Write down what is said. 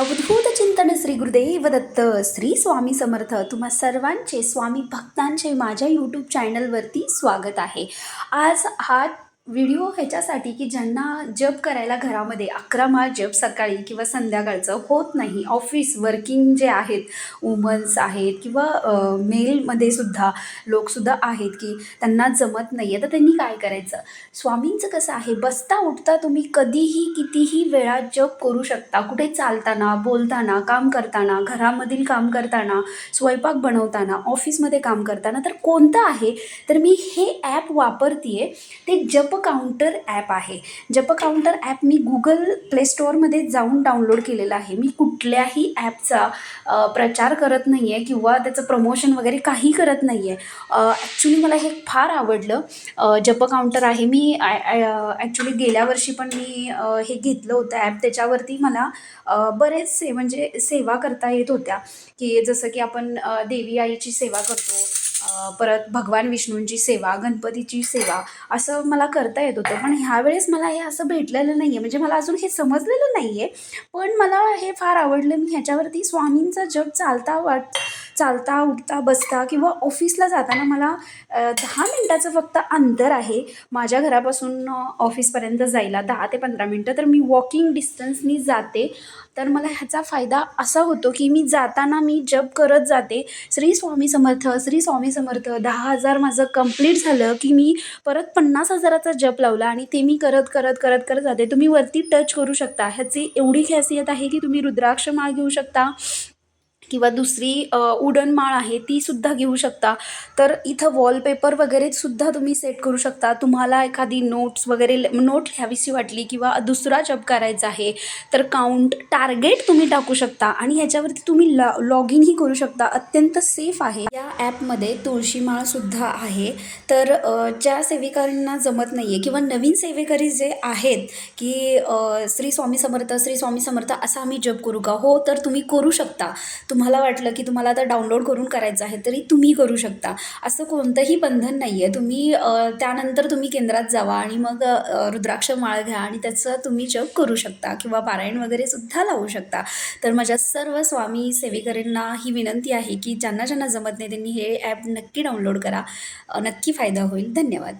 अवधूत चिंतन श्री गुरुदेव दत्त श्री स्वामी समर्थ. तुम्हा सर्वांचे स्वामी भक्तांचे माझ्या यूट्यूब चॅनलवरती स्वागत आहे. आज हा व्हिडिओ ह्याच्यासाठी की ज्यांना जप करायला घरामध्ये अकरा माळ जप सकाळी किंवा संध्याकाळचं होत नाही ऑफिस वर्किंग जे आहेत वुमन्स आहेत किंवा मेलमध्ये सुद्धा लोकसुद्धा आहेत की त्यांना जमत नाही आहे तर त्यांनी काय करायचं? स्वामींचं कसं आहे? बसता उठता तुम्ही कधीही कितीही वेळा जप करू शकता. कुठे चालताना बोलताना काम करताना घरामधील काम करताना स्वयंपाक बनवताना ऑफिसमध्ये काम करताना तर कोणतं आहे? तर मी हे ॲप वापरते ते जप काउंटर ॲप आहे. जप काउंटर ॲप मी गुगल प्ले स्टोअरमध्ये जाऊन डाउनलोड केलेलं आहे. मी कुठल्याही ॲपचा प्रचार करत नाही आहे किंवा त्याचं प्रमोशन वगैरे काही करत नाही आहे ॲक्च्युली मला हे फार आवडलं. जप काउंटर आहे. मी ॲक्च्युली गेल्या वर्षी पण मी हे घेतलं होतं ॲप त्याच्यावरती मला बरेचसे म्हणजे सेवा करता येत होत्या. की जसं की आपण देवी आईची सेवा करतो. परत भगवान विष्णूंची सेवा गणपतीची सेवा असं मला करता येत होतं. पण ह्यावेळेस मला हे असं भेटलेलं नाही आहे म्हणजे मला अजून हे समजलेलं नाही आहे पण मला हे फार आवडलं. मी ह्याच्यावरती स्वामींचा जप चालता वाट चालता उठता बसता किंवा ऑफिसला जाताना मला दहा मिनटाचं फक्त अंतर आहे. माझ्या घरापासून ऑफिसपर्यंत जायला दहा ते पंधरा मिनटं. तर मी वॉकिंग डिस्टन्सनी जाते. तर मला ह्याचा फायदा असा होतो की मी जाताना मी जप करत जाते. श्री स्वामी समर्थ श्री स्वामी समर्थ. दहा हजार माझं कंप्लीट झालं की मी परत पन्नास हजाराचा जप लावला आणि ते मी करत करत करत करत जाते. तुम्ही वरती टच करू शकता. ह्याची एवढी खासियत आहे की तुम्ही रुद्राक्ष माळ घेऊ शकता. किंवा दुसरी अ, उडन माळ आहे ती सुद्धा घेऊ शकता. तर इथं वॉलपेपर वगैरे सुद्धा तुम्ही सेट करू शकता. तुम्हाला एखादी नोट्स वगैरे नोट लिहावीशी वाटली किंवा दुसरा जप करायचा आहे तर काउंट टार्गेट तुम्ही टाकू शकता. आणि ह्याच्यावरती तुम्ही लॉ लॉग इनही करू शकता. अत्यंत सेफ आहे. या ॲपमध्ये तुळशी माळ सुद्धा आहे. तर ज्या सेवेकरींना जमत नाही आहे किंवा नवीन सेवेकरी जे आहेत की श्री स्वामी समर्थ श्री स्वामी समर्थ असा आम्ही जप करू का? हो तर तुम्ही करू शकता. तुम्हाला वाटलं की तुम्हाला आता डाउनलोड करून करायचं आहे तरी तुम्ही करू शकता. असं कोणतंही बंधन नाही आहे तुम्ही त्यानंतर तुम्ही केंद्रात जावा आणि मग रुद्राक्ष माळ घ्या आणि त्याचं तुम्ही जप करू शकता किंवा पारायण वगैरे सुद्धा लावू शकता. तर माझ्या सर्व स्वामी सेवेकरींना ही विनंती आहे की ज्यांना ज्यांना जमत नाही त्यांनी हे ॲप नक्की डाउनलोड करा. नक्की फायदा होईल. धन्यवाद.